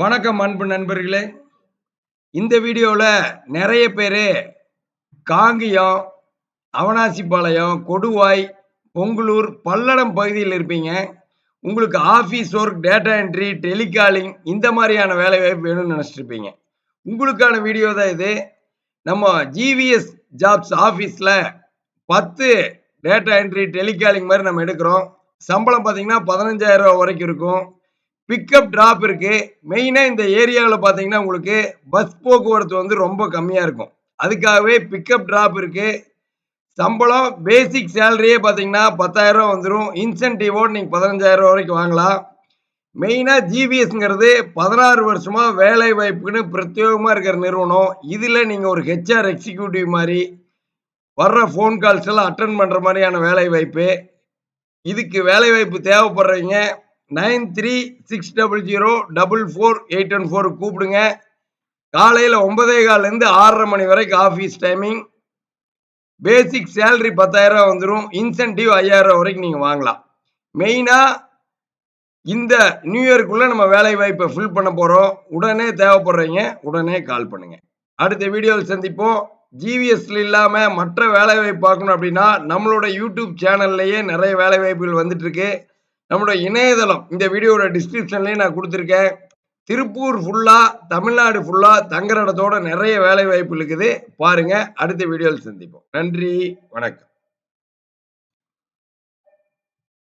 வணக்கம் அன்பு நண்பர்களே. இந்த வீடியோவில் நிறைய பேர் காங்கியம் அவனாசிப்பாளையம் கொடுவாய் பொங்கலூர் பல்லடம் பகுதியில் இருப்பீங்க. உங்களுக்கு office work data entry telecalling இந்த மாதிரியான வேலை வாய்ப்பு வேணும்னு நினச்சிட்ருப்பீங்க உங்களுக்கான வீடியோ தான் இது. நம்ம ஜிவிஎஸ் ஜாப்ஸ் ஆஃபீஸில் பத்து டேட்டா என்ட்ரி டெலிகாலிங் மாதிரி நம்ம எடுக்கிறோம். சம்பளம் பார்த்தீங்கன்னா பதினஞ்சாயிரம் ரூபா வரைக்கும் இருக்கும். பிக்கப் ட்ராப் இருக்கு. மெயினாக இந்த ஏரியாவில் பார்த்தீங்கன்னா உங்களுக்கு பஸ் போக்குவரத்து வந்து ரொம்ப கம்மியாக இருக்கும். அதுக்காகவே பிக்கப் ட்ராப் இருக்கு. சம்பளம் பேசிக் சேலரியே பார்த்தீங்கன்னா பத்தாயிரம் வந்துடும் இன்சென்டிவோடு நீங்கள் பதினஞ்சாயிரம் வரைக்கும் வாங்கலாம். மெயினாக ஜிபிஎஸ்ங்கிறது பதினாறு வருஷமாக வேலை வாய்ப்புக்குன்னு பிரத்யேகமாக இருக்கிற நிறுவனம். இதில் நீங்கள் ஒரு ஹெச்ஆர் எக்ஸிக்யூட்டிவ் மாதிரி வர்ற ஃபோன் கால்ஸ் எல்லாம் அட்டன் பண்ணுற மாதிரியான வேலை வாய்ப்பு. இதுக்கு வேலை வாய்ப்பு தேவைப்படுறவங்க nine three six double zero double four eight one four கூப்பிடுங்க. காலையில் ஒன்பதே கால்லேருந்து ஆறரை மணி வரைக்கும் ஆஃபீஸ் டைமிங். பேசிக் சேலரி பத்தாயிரரூவா வந்துடும் இன்சென்டிவ் ஐயாயிரம் வரைக்கும் நீங்கள் வாங்கலாம். மெயினாக இந்த நியூ இயர்க்குள்ளே நம்ம வேலை வாய்ப்பை ஃபில் பண்ண போகிறோம் உடனே தேவைப்படுறீங்க உடனே கால் பண்ணுங்கள் அடுத்த வீடியோவில் சந்திப்போம். ஜிவிஎஸ்ல இல்லாமல் மற்ற வேலை வாய்ப்பு பார்க்கணும் அப்படின்னா நம்மளோட யூடியூப் சேனல்லையே நிறைய வேலை வாய்ப்புகள் நம்முடைய நம்மளோட இணையதளம் இந்த வீடியோட டிஸ்கிரிப்ஷன்லேயே நான் கொடுத்துருக்கேன். திருப்பூர் ஃபுல்லாக தமிழ்நாடு ஃபுல்லாக தங்குற இடத்தோட நிறைய வேலை வாய்ப்பு இருக்குது. பாருங்க அடுத்த வீடியோவில் சந்திப்போம். நன்றி வணக்கம்.